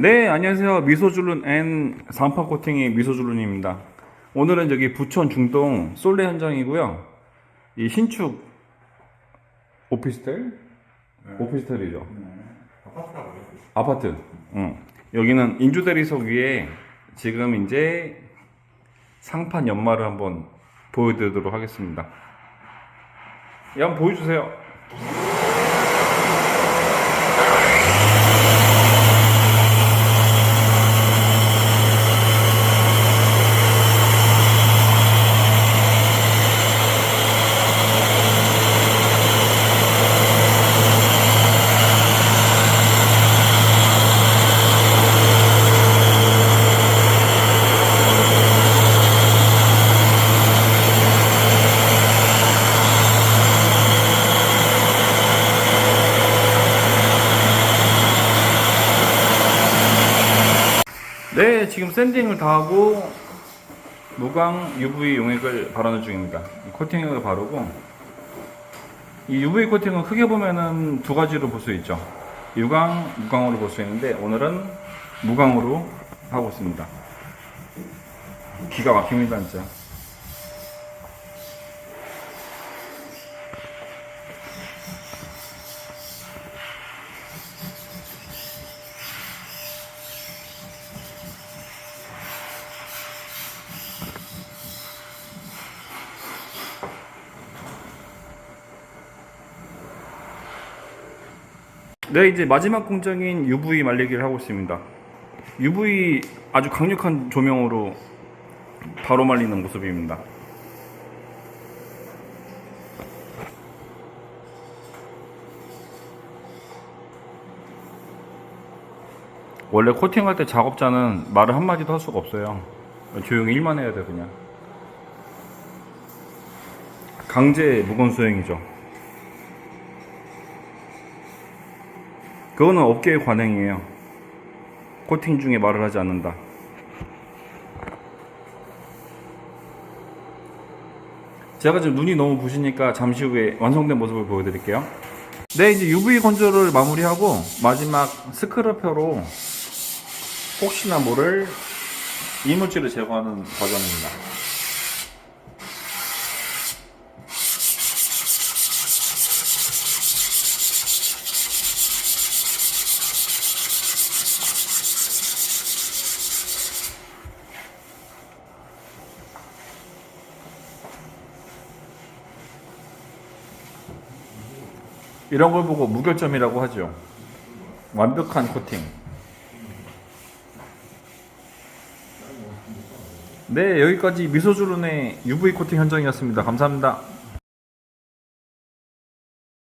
네, 안녕하세요. 미소줄눈 N 상파 코팅의 미소줄눈입니다. 오늘은 여기 부천 중동 솔레 현장이고요. 이 신축 오피스텔? 오피스텔이죠. 아파트. 응. 여기는 인주대리석 위에 지금 이제 상판 연말을 한번 보여드리도록 하겠습니다. 예, 한번 보여주세요. 네, 지금 샌딩을 다 하고 무광 UV 용액을 바르는 중입니다. 이 코팅을 바르고 이 UV 코팅은 크게 보면은 두 가지로 볼 수 있죠. 유광, 무광으로 볼 수 있는데 오늘은 무광으로 하고 있습니다. 기가 막힙니다, 진짜. 네, 이제 마지막 공정인 UV 말리기를 하고 있습니다. UV 아주 강력한 조명으로 바로 말리는 모습입니다. 원래 코팅할 때 작업자는 말을 한마디도 할 수가 없어요. 조용히 일만 해야 돼, 그냥. 강제 무건 수행이죠. 그거는 업계의 관행이에요. 코팅 중에 말을 하지 않는다. 제가 지금 눈이 너무 부시니까 잠시 후에 완성된 모습을 보여드릴게요. 네, 이제 UV 건조를 마무리하고 마지막 스크럽표로 혹시나 모를 이물질을 제거하는 과정입니다. 이런 걸 보고 무결점이라고 하죠. 완벽한 코팅. 네, 여기까지 미소주론의 UV 코팅 현장이었습니다. 감사합니다.